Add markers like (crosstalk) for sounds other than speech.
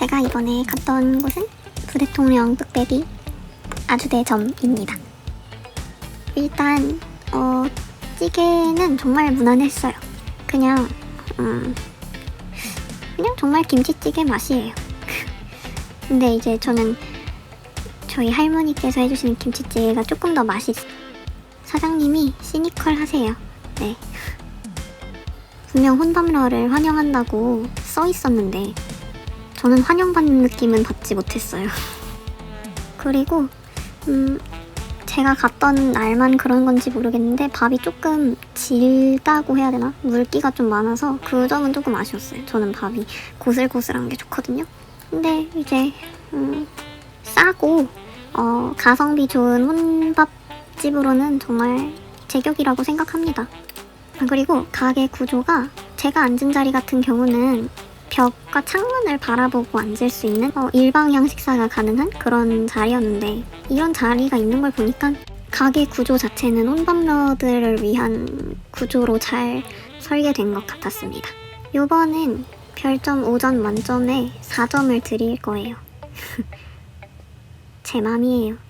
제가 이번에 갔던 곳은 부대통령 뚝배기 아주대점입니다. 일단 어 찌개는 정말 무난했어요. 그냥 음 그냥 정말 김치찌개 맛이에요. (laughs) 근데 이제 저는 저희 할머니께서 해주시는 김치찌개가 조금 더 맛있. 사장님이 시니컬 하세요. 네. 분명 혼밥러를 환영한다고 써 있었는데 저는 환영받는 느낌은 받지 못했어요. 그리고 음 제가 갔던 날만 그런 건지 모르겠는데 밥이 조금 질다고 해야 되나? 물기가 좀 많아서 그 점은 조금 아쉬웠어요. 저는 밥이 고슬고슬한 게 좋거든요. 근데 이제 음, 싸고 어, 가성비 좋은 혼밥집으로는 정말 제격이라고 생각합니다. 아, 그리고 가게 구조가 제가 앉은 자리 같은 경우는 벽과 창문을 바라보고 앉을 수 있는 어, 일방향 식사가 가능한 그런 자리였는데 이런 자리가 있는 걸 보니까 가게 구조 자체는 혼밥러들을 위한 구조로 잘 설계된 것 같았습니다. 요번엔 별점 5점 만점에 4점을 드릴 거예요. (laughs) 제 맘이에요.